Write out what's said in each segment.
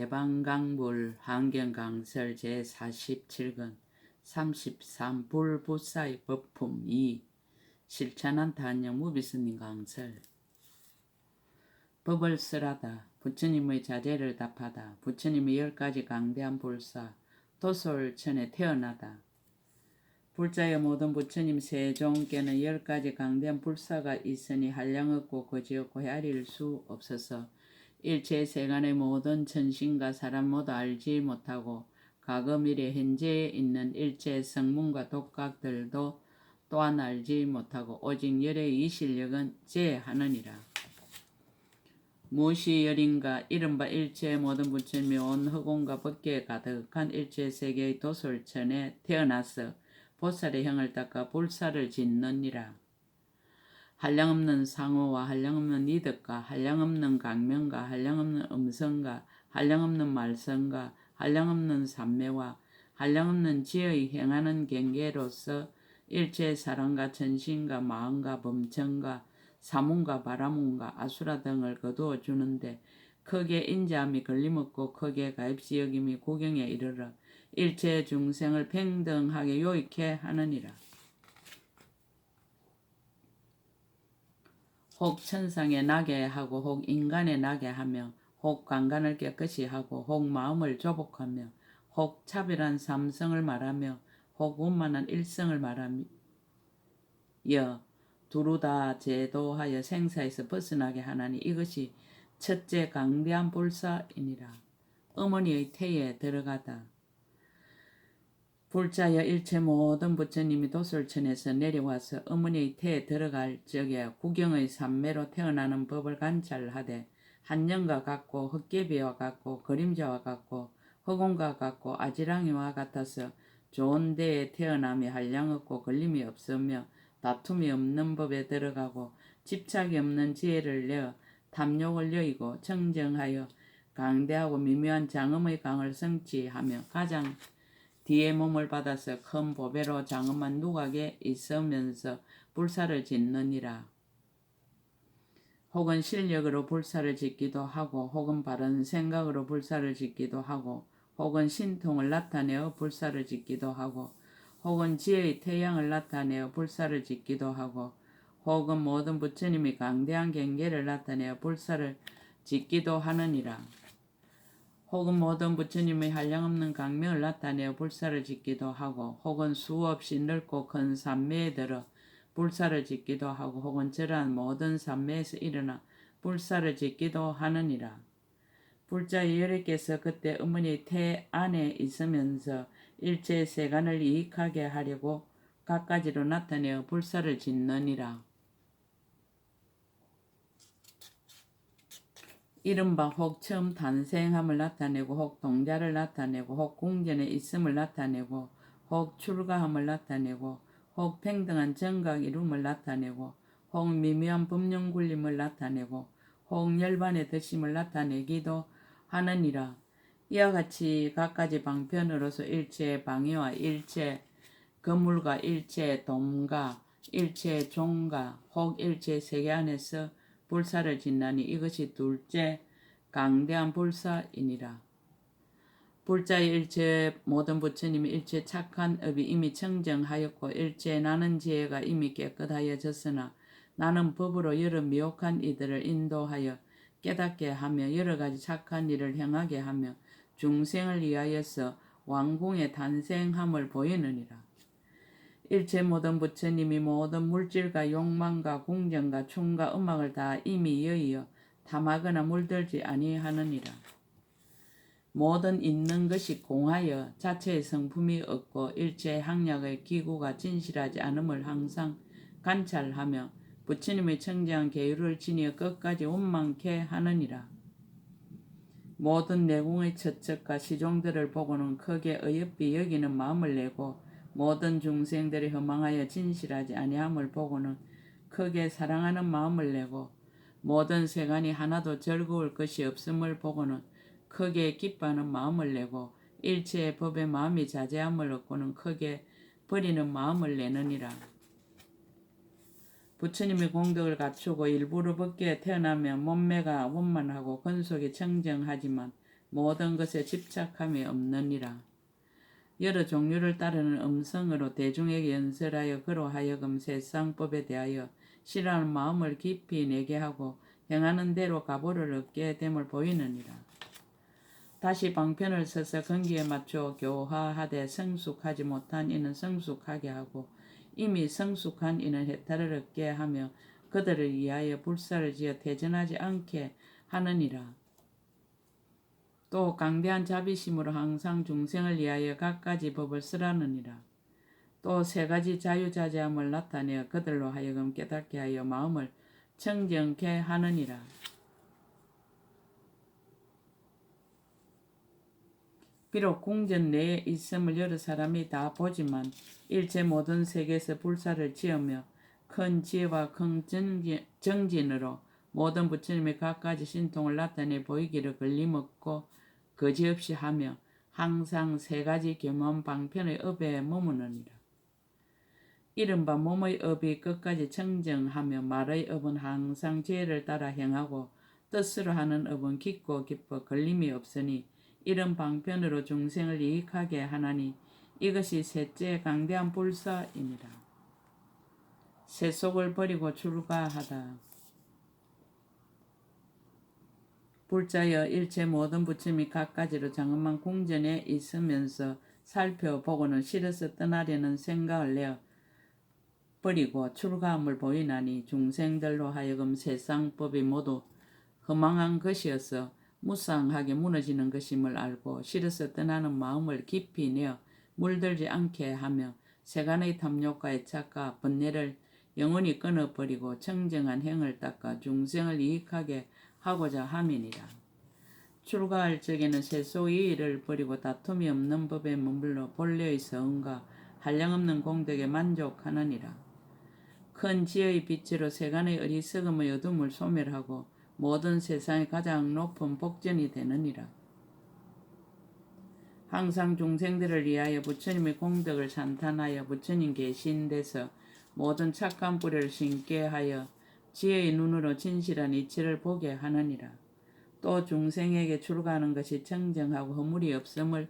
대방강불 환경강설 제47권 33 불부사의 법품 2 실천한 단영 무비스님 강설. 법을 쓰라다. 부처님의 자제를 답하다. 부처님의 열 가지 강대한 불사 도솔천에 태어나다. 불자의 모든 부처님 세종께는 열 가지 강대한 불사가 있으니 한량 없고 거지 없고 헤아릴 수 없어서 일체 세간의 모든 천신과 사람 모두 알지 못하고 미래 현재에 있는 일체 성문과 독각들도 또한 알지 못하고 오직 열의 이 실력은 제하느니라. 무엇이 열인가 이른바 일체 모든 부처님이 온 허공과 법계에 가득한 일체 세계의 도솔천에 태어나서 보살의 형을 닦아 불사를 짓느니라. 한량없는 상호와 한량없는 이득과 한량없는 강명과 한량없는 음성과 한량없는 말성과 한량없는 삼매와 한량없는 지의 행하는 경계로서 일체 사랑과 천신과 마음과 범천과 사문과 바라문과 아수라 등을 거두어 주는데 크게 인자함이 걸림없고 크게 가입시 여김이 구경에 이르러 일체 중생을 평등하게 요익해 하느니라. 혹 천상에 나게 하고 혹 인간에 나게 하며 혹 관간을 깨끗이 하고 혹 마음을 조복하며 혹 차별한 삼성을 말하며 혹 원만한 일성을 말하며 여 두루 다 제도하여 생사에서 벗어나게 하나니 이것이 첫째 강대한 불사이니라. 어머니의 태에 들어가다. 불자여 일체 모든 부처님이 도솔천에서 내려와서 어머니의 태에 들어갈 적에 구경의 삼매로 태어나는 법을 관찰하되 한년과 같고 헛개비와 같고 그림자와 같고 허공과 같고 아지랑이와 같아서 좋은 데에 태어남이 한량 없고 걸림이 없으며 다툼이 없는 법에 들어가고 집착이 없는 지혜를 내어 탐욕을 여의고 청정하여 강대하고 미묘한 장엄의 강을 성취하며 가장 뒤에 몸을 받아서 큰 보배로 장엄한 누각에 있으면서 불사를 짓느니라. 혹은 실력으로 불사를 짓기도 하고 혹은 바른 생각으로 불사를 짓기도 하고 혹은 신통을 나타내어 불사를 짓기도 하고 혹은 지혜의 태양을 나타내어 불사를 짓기도 하고 혹은 모든 부처님이 강대한 경계를 나타내어 불사를 짓기도 하느니라. 혹은 모든 부처님의 한량없는 강명을 나타내어 불사를 짓기도 하고 혹은 수없이 넓고 큰 산매에 들어 불사를 짓기도 하고 혹은 저러한 모든 산매에서 일어나 불사를 짓기도 하느니라. 불자의 열애께서 그때 어머니 태 안에 있으면서 일체 세간을 이익하게 하려고 갖가지로 나타내어 불사를 짓느니라. 이른바 혹 처음 탄생함을 나타내고 혹 동자를 나타내고 혹 궁전에 있음을 나타내고 혹 출가함을 나타내고 혹 평등한 정각 이룸을 나타내고 혹 미묘한 법령 굴림을 나타내고 혹 열반의 드심을 나타내기도 하느니라. 이와 같이 각가지 방편으로서 일체 방위와 일체 건물과 일체 동가 일체 종가 혹 일체 세계 안에서 불사를 짓나니 이것이 둘째 강대한 불사이니라. 불자의 일체 모든 부처님이 일체 착한 업이 이미 청정하였고 일체 나는 지혜가 이미 깨끗하여졌으나 나는 법으로 여러 미혹한 이들을 인도하여 깨닫게 하며 여러 가지 착한 일을 행하게 하며 중생을 위하여서 왕궁의 탄생함을 보이느니라. 일체 모든 부처님이 모든 물질과 욕망과 궁정과 춤과 음악을 다 이미 여의어 탐하거나 물들지 아니하느니라. 모든 있는 것이 공하여 자체의 성품이 없고 일체 학력의 기구가 진실하지 않음을 항상 관찰하며 부처님의 청정한 계율을 지니어 끝까지 원망케 하느니라. 모든 내공의 처척과 시종들을 보고는 크게 어여삐 여기는 마음을 내고 모든 중생들이 허망하여 진실하지 아니함을 보고는 크게 사랑하는 마음을 내고 모든 세간이 하나도 즐거울 것이 없음을 보고는 크게 기뻐하는 마음을 내고 일체의 법의 마음이 자제함을 얻고는 크게 버리는 마음을 내느니라. 부처님의 공덕을 갖추고 일부러 벗게 태어나면 몸매가 원만하고 건속이 청정하지만 모든 것에 집착함이 없느니라. 여러 종류를 따르는 음성으로 대중에게 연설하여 그로 하여금 세상법에 대하여 싫어하는 마음을 깊이 내게 하고 행하는 대로 가보를 얻게 됨을 보이느니라. 다시 방편을 써서 건기에 맞춰 교화하되 성숙하지 못한 이는 성숙하게 하고 이미 성숙한 이는 해탈을 얻게 하며 그들을 위하여 불사를 지어 태전하지 않게 하느니라. 또 강대한 자비심으로 항상 중생을 위하여 갖가지 법을 쓰라느니라. 또 세 가지 자유자재함을 나타내어 그들로 하여금 깨닫게 하여 마음을 청정케 하느니라. 비록 궁전 내에 있음을 여러 사람이 다 보지만 일체 모든 세계에서 불사를 지으며 큰 지혜와 큰 정진, 정진으로 모든 부처님의 갖가지 신통을 나타내 보이기를 걸림없고 거지없이 하며 항상 세 가지 겸한 방편의 업에 머무느니라. 이른바 몸의 업이 끝까지 청정하며 말의 업은 항상 지혜를 따라 행하고 뜻으로 하는 업은 깊고 깊어 걸림이 없으니 이런 방편으로 중생을 이익하게 하나니 이것이 셋째 강대한 불사입니다. 세속을 버리고 출가하다. 불자여 일체 모든 부침이 갖가지로 장엄한 궁전에 있으면서 살펴보고는 싫어서 떠나려는 생각을 내어 버리고 출가함을 보이나니 중생들로 하여금 세상법이 모두 허망한 것이어서 무상하게 무너지는 것임을 알고 싫어서 떠나는 마음을 깊이 내어 물들지 않게 하며 세간의 탐욕과 애착과 번뇌를 영원히 끊어버리고 청정한 행을 닦아 중생을 이익하게 하고자 함이니라. 출가할 적에는 세속의 일을 버리고 다툼이 없는 법에 머물러 본래의 성과 한량없는 공덕에 만족하느니라. 큰 지혜의 빛으로 세간의 어리석음의 어둠을 소멸하고 모든 세상의 가장 높은 복전이 되느니라. 항상 중생들을 위하여 부처님의 공덕을 산탄하여 부처님 계신 데서 모든 착한 뿌리를 심게 하여 지혜의 눈으로 진실한 이치를 보게 하느니라. 또 중생에게 출가하는 것이 청정하고 허물이 없음을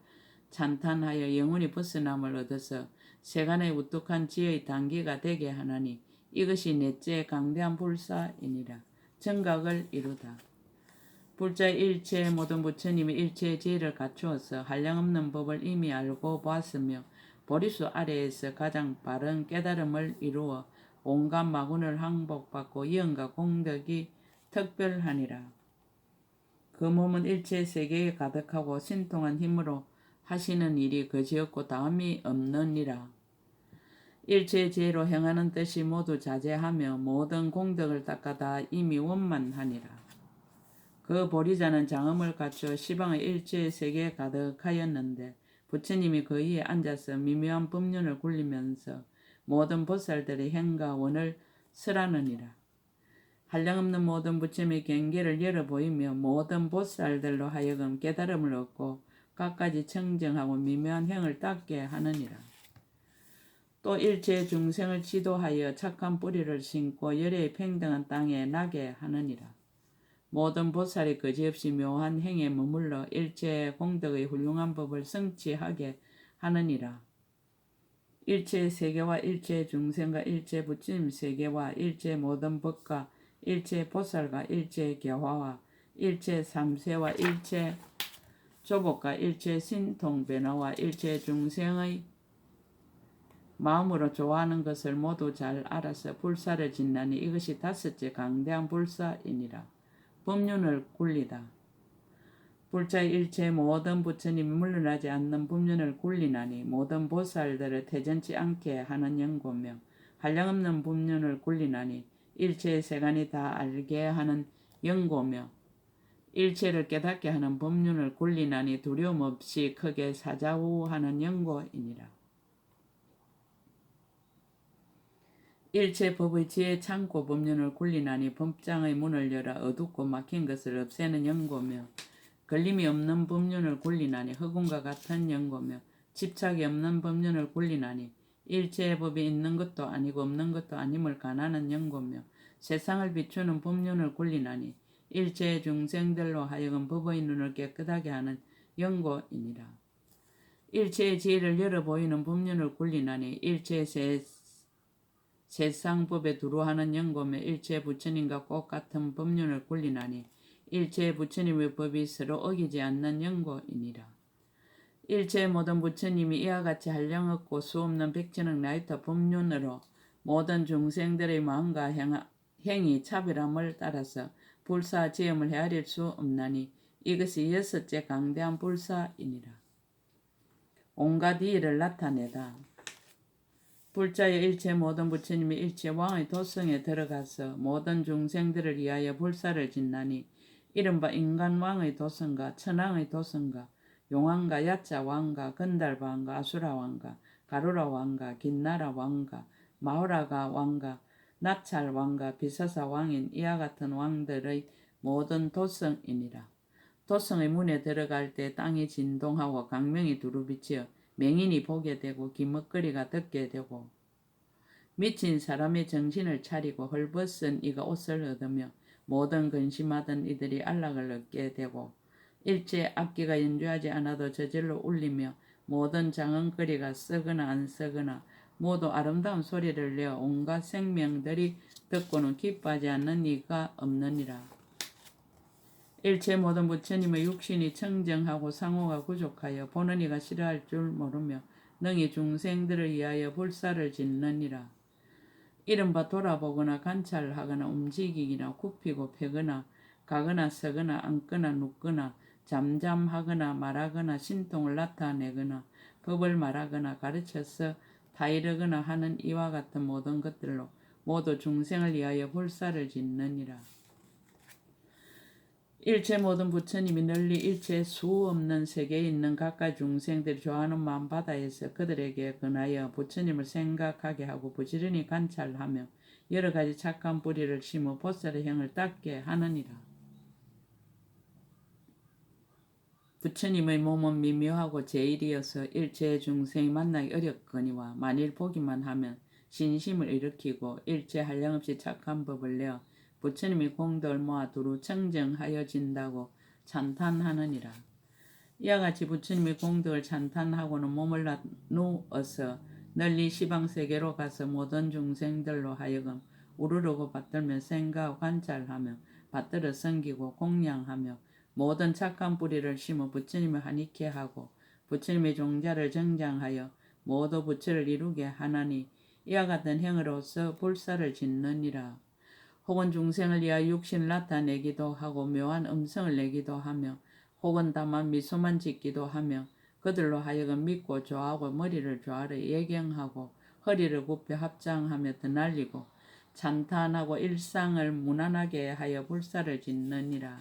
찬탄하여 영원히 벗어남을 얻어서 세간의 우뚝한 지혜의 단계가 되게 하나니 이것이 넷째 강대한 불사이니라. 정각을 이루다. 불자 일체 모든 부처님이 일체의 지혜를 갖추어서 한량없는 법을 이미 알고 보았으며 보리수 아래에서 가장 바른 깨달음을 이루어 온갖 마군을 항복받고 영과 공덕이 특별하니라. 그 몸은 일체 세계에 가득하고 신통한 힘으로 하시는 일이 거지없고 다음이 없느니라. 일체 지혜로 행하는 뜻이 모두 자제하며 모든 공덕을 닦아 다 이미 원만하니라. 그 보리자는 장엄을 갖추어 시방의 일체 세계에 가득하였는데 부처님이 그 위에 앉아서 미묘한 법륜을 굴리면서 모든 보살들의 행과 원을 설하느니라. 한량없는 모든 부처님의 경계를 열어 보이며 모든 보살들로 하여금 깨달음을 얻고 갖가지 청정하고 미묘한 행을 닦게 하느니라. 또 일체 중생을 지도하여 착한 뿌리를 심고 열의 평등한 땅에 나게 하느니라. 모든 보살이 거지없이 묘한 행에 머물러 일체 공덕의 훌륭한 법을 성취하게 하느니라. 일체 세계와 일체 중생과 일체 부처님 세계와 일체 모든 법과 일체 보살과 일체 교화와 일체 삼세와 일체 조복과 일체 신통 변화와 일체 중생의 마음으로 좋아하는 것을 모두 잘 알아서 불사를 짓나니 이것이 다섯째 강대한 불사이니라. 법륜을 굴리다. 불자 일체 모든 부처님이 물러나지 않는 법륜을 굴리나니 모든 보살들을 태전치 않게 하는 연고며 한량없는 법륜을 굴리나니 일체의 세간이 다 알게 하는 연고며 일체를 깨닫게 하는 법륜을 굴리나니 두려움 없이 크게 사자우하는 연고이니라. 일체 법의 지혜 창고 법륜을 굴리나니 법장의 문을 열어 어둡고 막힌 것을 없애는 연고며 걸림이 없는 법륜을 굴리나니 흑운과 같은 연고며 집착이 없는 법륜을 굴리나니 일체의 법이 있는 것도 아니고 없는 것도 아님을 가나는 연고며 세상을 비추는 법륜을 굴리나니 일체 중생들로 하여금 법의 눈을 깨끗하게 하는 연고이니라. 일체의 지혜를 열어 보이는 법륜을 굴리나니 일체 세, 세상법에 두루하는 연고며 일체 부처님과 똑같은 법륜을 굴리나니 일체 부처님의 법이 서로 어기지 않는 연고이니라. 일체 모든 부처님이 이와 같이 한량 없고 수없는 백천억 나이터 법륜으로 모든 중생들의 마음과 행, 행위 차별함을 따라서 불사 지음을 헤아릴 수 없나니 이것이 여섯째 강대한 불사이니라. 온갖 이의를 나타내다. 불자의 일체 모든 부처님이 일체 왕의 도성에 들어가서 모든 중생들을 위하여 불사를 짓나니 이른바 인간왕의 도성과 천왕의 도성과 용왕과 야자 왕과 건달바 왕과 아수라 왕과 가루라 왕과 긴나라 왕과 마오라가 왕과 나찰 왕과 비사사 왕인 이와 같은 왕들의 모든 도성이니라. 도성의 문에 들어갈 때 땅이 진동하고 강명이 두루비치어 맹인이 보게 되고 기먹거리가 듣게 되고 미친 사람의 정신을 차리고 헐벗은 이가 옷을 얻으며 모든 근심하던 이들이 안락을 얻게 되고 일제 악기가 연주하지 않아도 저절로 울리며 모든 장언거리가 썩거나 안 썩거나 모두 아름다운 소리를 내어 온갖 생명들이 듣고는 기뻐하지 않는 이가 없느니라. 일체 모든 부처님의 육신이 청정하고 상호가 부족하여 보는 이가 싫어할 줄 모르며 능히 중생들을 위하여 불사를 짓느니라. 이른바 돌아보거나 관찰하거나 움직이기나 굽히고 펴거나 가거나 서거나 앉거나 눕거나 잠잠하거나 말하거나 신통을 나타내거나 법을 말하거나 가르쳐서 다이르거나 하는 이와 같은 모든 것들로 모두 중생을 위하여 불사를 짓느니라. 일체 모든 부처님이 널리 일체 수 없는 세계에 있는 각각 중생들이 좋아하는 마음 바다에서 그들에게 근하여 부처님을 생각하게 하고 부지런히 관찰하며 여러 가지 착한 뿌리를 심어 보살의 형을 닦게 하느니라. 부처님의 몸은 미묘하고 제일이어서 일체 중생이 만나기 어렵거니와 만일 보기만 하면 신심을 일으키고 일체 한량없이 착한 법을 내어 부처님이 공덕을 모아 두루 청정하여진다고 찬탄하느니라. 이와 같이 부처님이 공덕을 찬탄하고는 몸을 누어서 널리 시방세계로 가서 모든 중생들로 하여금 우르르고 받들며 생각 관찰하며 받들어 섬기고 공양하며 모든 착한 뿌리를 심어 부처님을 하니케 하고 부처님의 종자를 정장하여 모두 부처를 이루게 하나니 이와 같은 행으로서 불사를 짓느니라. 혹은 중생을 위하여 육신을 나타내기도 하고 묘한 음성을 내기도 하며 혹은 다만 미소만 짓기도 하며 그들로 하여금 믿고 좋아하고 머리를 좋아하려 예경하고 허리를 굽혀 합장하며 드날리고 찬탄하고 일상을 무난하게 하여 불사를 짓느니라.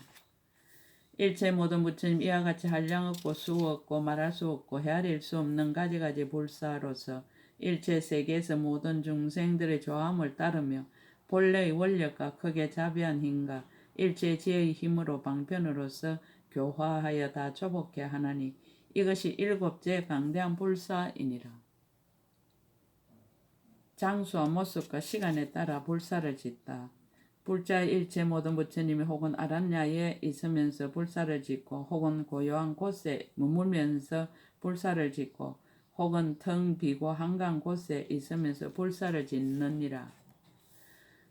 일체 모든 부처님 이와 같이 한량 없고 수 없고 말할 수 없고 헤아릴 수 없는 가지가지 불사로서 일체 세계에서 모든 중생들의 조함을 따르며 본래의 원력과 크게 자비한 힘과 일체 지혜의 힘으로 방편으로서 교화하여 다 조복해 하나니 이것이 일곱째 강대한 불사이니라. 장수와 모습과 시간에 따라 불사를 짓다. 불자의 일체 모든 부처님이 혹은 아란야에 있으면서 불사를 짓고 혹은 고요한 곳에 머물면서 불사를 짓고 혹은 텅 비고 한강 곳에 있으면서 불사를 짓느니라.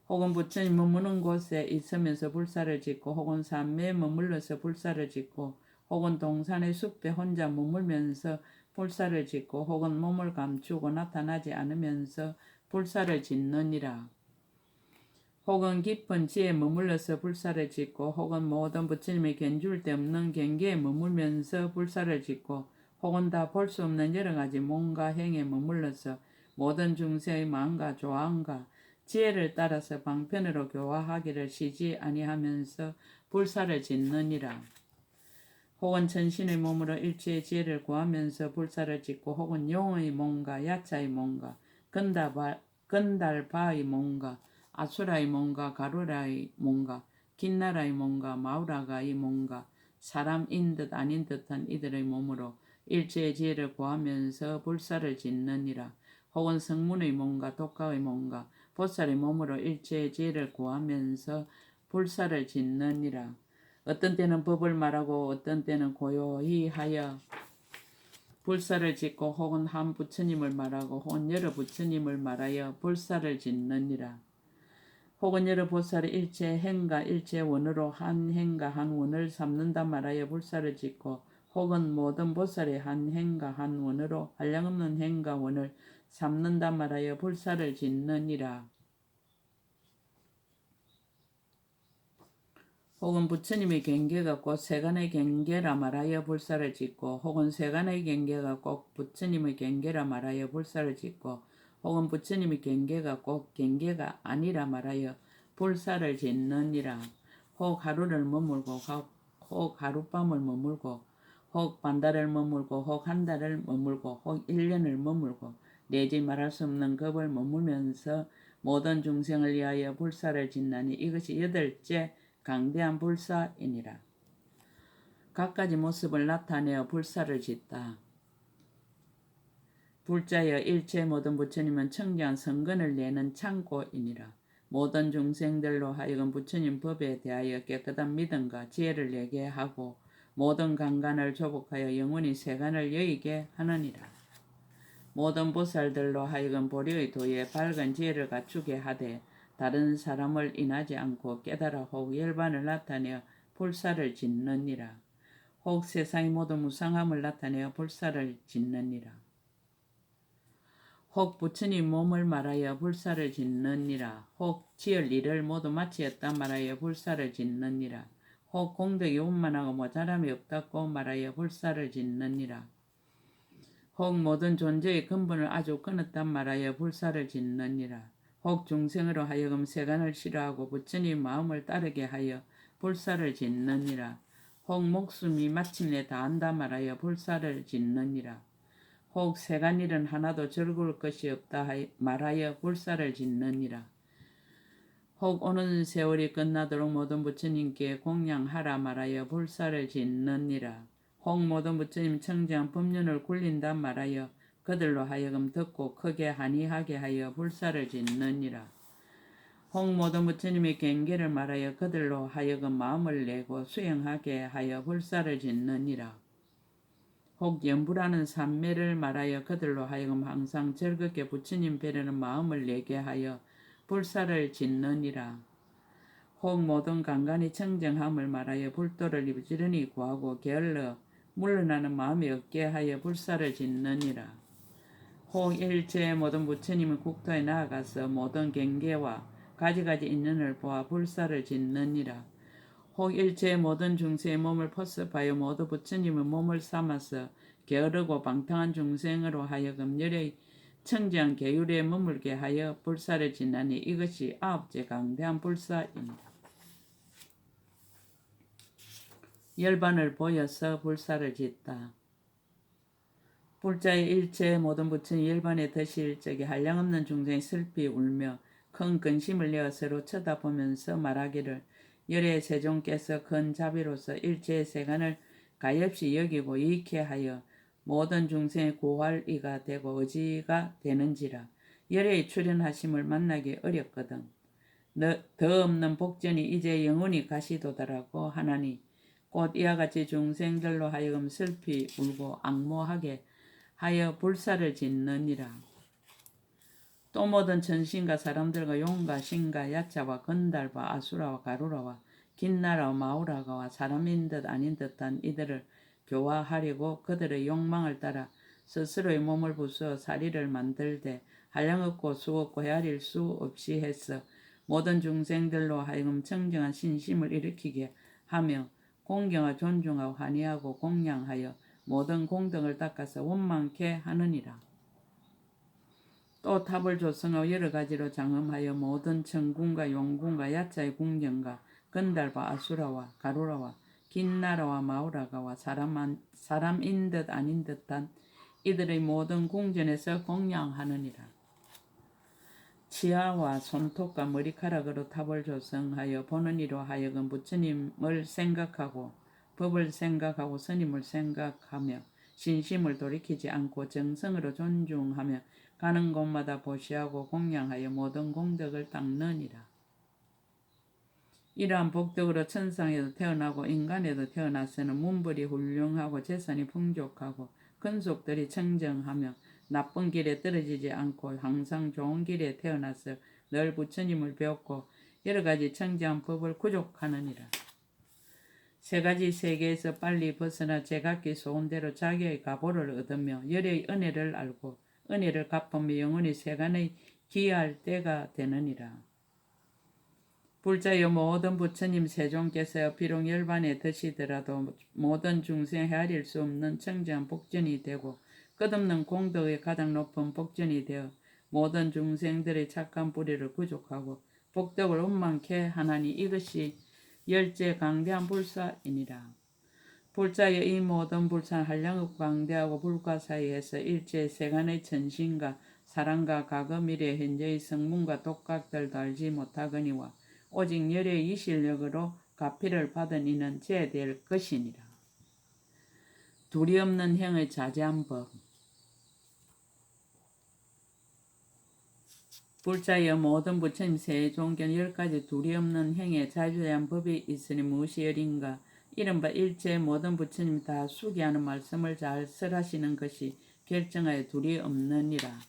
혹은 부처님 머무는 곳에 있으면서 불사를 짓고 혹은 산매에 머물러서 불사를 짓고 혹은 동산의 숲에 혼자 머물면서 불사를 짓고 혹은 몸을 감추고 나타나지 않으면서 불사를 짓느니라. 혹은 깊은 지에 머물러서 불사를 짓고 혹은 모든 부처님의 견줄 데 없는 경계에 머물면서 불사를 짓고 혹은 다 볼 수 없는 여러 가지 몸과 행에 머물러서 모든 중생의 마음과 조항과 지혜를 따라서 방편으로 교화하기를 쉬지 아니하면서 불사를 짓느니라. 혹은 천신의 몸으로 일체의 지혜를 구하면서 불사를 짓고 혹은 용의 몸과 야차의 몸과 건달바, 건달바의 몸과 아수라의 몸과 가루라의 몸과 긴나라의 몸과 마우라가의 몸과 사람인 듯 아닌 듯한 이들의 몸으로 일체의 지혜를 구하면서 불사를 짓느니라. 혹은 성문의 몸과 독가의 몸과 보살의 몸으로 일체의 지혜를 구하면서 불사를 짓느니라. 어떤 때는 법을 말하고 어떤 때는 고요히 하여 불사를 짓고 혹은 한 부처님을 말하고 혹은 여러 부처님을 말하여 불사를 짓느니라. 혹은 여러 보살의 일체 행과 일체 원으로 한 행과 한 원을 삼는다 말하여 불사를 짓고 혹은 모든 보살의 한 행과 한 원으로 한량없는 행과 원을 삼는다 말하여 불사를 짓느니라. 혹은 부처님의 경계가 곧 세간의 경계라 말하여 불사를 짓고 혹은 세간의 경계가 꼭 부처님의 경계라 말하여 불사를 짓고 혹은 부처님의 경계가 꼭 경계가 아니라 말하여 불사를 짓느니라. 혹 하루를 머물고 혹- 혹 하룻밤을 머물고 혹 반달을 머물고 혹 한 달을 머물고 혹 일년을 머물고 내지 말할 수 없는 겁을 머물면서 모든 중생을 위하여 불사를 짓나니 이것이 여덟째 강대한 불사이니라. 갖가지 모습을 나타내어 불사를 짓다. 불자여 일체 모든 부처님은 청정한 성근을 내는 창고이니라. 모든 중생들로 하여금 부처님 법에 대하여 깨끗한 믿음과 지혜를 내게 하고 모든 강간을 조복하여 영원히 세간을 여의게 하느니라. 모든 보살들로 하여금 보리의 도에 밝은 지혜를 갖추게 하되 다른 사람을 인하지 않고 깨달아 혹 열반을 나타내어 불사를 짓느니라. 혹 세상의 모든 무상함을 나타내어 불사를 짓느니라. 혹 부처님 몸을 말하여 불사를 짓느니라. 혹 지을 일을 모두 마치었다 말하여 불사를 짓느니라. 혹 공덕이 원만하고 모자람이 없다고 말하여 불사를 짓느니라. 혹 모든 존재의 근본을 아주 끊었단 말하여 불사를 짓느니라. 혹 중생으로 하여금 세간을 싫어하고 부처님 마음을 따르게 하여 불사를 짓느니라. 혹 목숨이 마침내 다한다 말하여 불사를 짓느니라. 혹 세간 일은 하나도 즐거울 것이 없다 하여- 말하여 불사를 짓느니라. 혹 오는 세월이 끝나도록 모든 부처님께 공양하라 말하여 불사를 짓느니라. 혹 모든 부처님 청정 법륜을 굴린다 말하여 그들로 하여금 듣고 크게 한이하게 하여 불사를 짓느니라. 혹 모든 부처님의 경계를 말하여 그들로 하여금 마음을 내고 수행하게 하여 불사를 짓느니라. 혹 연부라는 삼매를 말하여 그들로 하여금 항상 즐겁게 부처님 배려는 마음을 내게 하여 불사를 짓느니라. 혹 모든 강간이 청정함을 말하여 불도를 부지런히 구하고 게을러 물러나는 마음이 없게 하여 불사를 짓느니라. 혹 일체 모든 부처님의 국토에 나아가서 모든 경계와 가지가지 인연을 보아 불사를 짓느니라. 혹 일체 모든 중생의 몸을 포섭하여 모두 부처님의 몸을 삼아서 게으르고 방탕한 중생으로 하여금 열의 청정 계율에 머물게 하여 불사를 짓나니 이것이 아홉째 강대한 불사입니다. 열반을 보여서 불사를 짓다. 불자의 일체 모든 부처님 열반에 드실 적에 한량없는 중생이 슬피 울며 큰 근심을 내어 서로 쳐다보면서 말하기를 열의 세종께서 큰 자비로서 일체의 세간을 가엾이 여기고 이익해 하여 모든 중생의 고활이가 되고 의지가 되는지라 열의 출현하심을 만나기 어렵거든. 너- 더 없는 복전이 이제 영원히 가시도다라고 하나니 곧 이와 같이 중생들로 하여금 슬피 울고 악모하게 하여 불사를 짓느니라. 또 모든 천신과 사람들과 용과 신과 야차와 건달과 아수라와 가루라와 긴나라와 마우라가와 사람인 듯 아닌 듯한 이들을 교화하려고 그들의 욕망을 따라 스스로의 몸을 부수어 사리를 만들되 한량없고 수없고 헤아릴 수 없이 해서 모든 중생들로 하여금 청정한 신심을 일으키게 하며 공경하 존중하고 환희하고 공양하여 모든 공덕을 닦아서 원망케 하느니라. 또 탑을 조성하고 여러 가지로 장엄하여 모든 천군과 용군과 야차의 궁전과 건달과 아수라와 가루라와 긴나라와 마우라가와 사람한, 사람인 듯 아닌 듯한 이들의 모든 궁전에서 공양하느니라. 치아와 손톱과 머리카락으로 탑을 조성하여 보는 이로 하여금 부처님을 생각하고 법을 생각하고 스님을 생각하며 신심을 돌이키지 않고 정성으로 존중하며 가는 곳마다 보시하고 공양하여 모든 공덕을 닦느니라. 이러한 복덕으로 천상에도 태어나고 인간에도 태어나서는 문벌이 훌륭하고 재산이 풍족하고 근속들이 청정하며 나쁜 길에 떨어지지 않고 항상 좋은 길에 태어나서 늘 부처님을 배웠고 여러 가지 청정한 법을 구족하느니라. 세 가지 세계에서 빨리 벗어나 제각기 소원대로 자기의 가보를 얻으며 열의 은혜를 알고 은혜를 갚으며 영원히 세간의 기할 때가 되느니라. 불자여 모든 부처님 세종께서 비록 열반에 드시더라도 모든 중생 헤아릴 수 없는 청정한 복전이 되고 끝없는 공덕의 가장 높은 복전이 되어 모든 중생들의 착한 뿌리를 구족하고 복덕을 원만케 하나니 이것이 열째 강대한 불사이니라. 불자의 이 모든 불사는 한량업 광대하고 불과 사이에서 일체 세간의 전신과 사랑과 과거 미래 현재의 성문과 독각들도 알지 못하거니와 오직 열의 이 실력으로 가피를 받은 이는 제될 것이니라. 둘이 없는 형의 자제한 법 불자여 모든 부처님 세종견 열 가지 둘이 없는 행에 자주한 법이 있으니 무엇이 열인가 이른바 일체 모든 부처님 다 수기하는 말씀을 잘 설하시는 것이 결정하여 둘이 없느니라.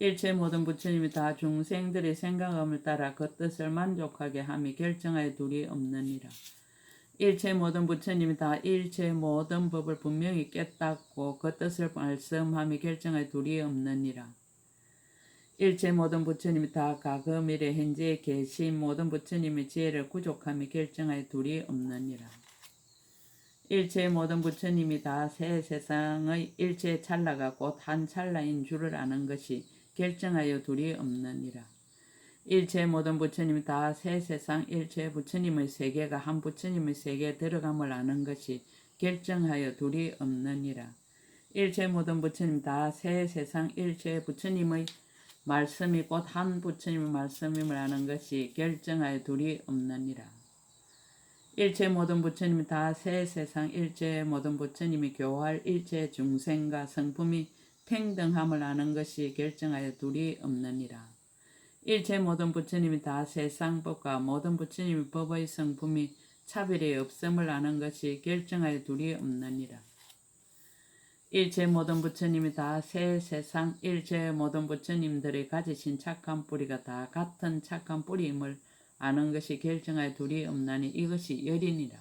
일체 모든 부처님이 다 중생들의 생각함을 따라 그 뜻을 만족하게 함이 결정하여 둘이 없느니라. 일체 모든 부처님이 다 일체 모든 법을 분명히 깨닫고 그 뜻을 말씀함이 결정하여 둘이 없느니라. 일체 모든 부처님이 다 미래 현재에 계신 모든 부처님의 지혜를 구족함이 결정하여 둘이 없느니라. 일체 모든 부처님이 다 새 세상의 일체 찰나가 곧 한 찰나인 줄을 아는 것이 결정하여 둘이 없느니라. 일체 모든 부처님이 다 새 세상 일체 부처님의 세계가 한 부처님의 세계에 들어감을 아는 것이 결정하여 둘이 없느니라. 일체 모든 부처님 다 새 세상 일체 부처님의 말씀이 곧 한 부처님의 말씀임을 아는 것이 결정하여 둘이 없느니라. 일체 모든 부처님이 다 새 세상 일체 모든 부처님이 교할 일체 중생과 성품이 평등함을 아는 것이 결정하여 둘이 없느니라. 일체 모든 부처님이 다 세상법과 모든 부처님의 법의 성품이 차별이 없음을 아는 것이 결정하여 둘이 없느니라. 일체 모든 부처님이 다 새 세상 일체 모든 부처님들이 가지신 착한 뿌리가 다 같은 착한 뿌리임을 아는 것이 결정하여 둘이 없나니 이것이 열이니라.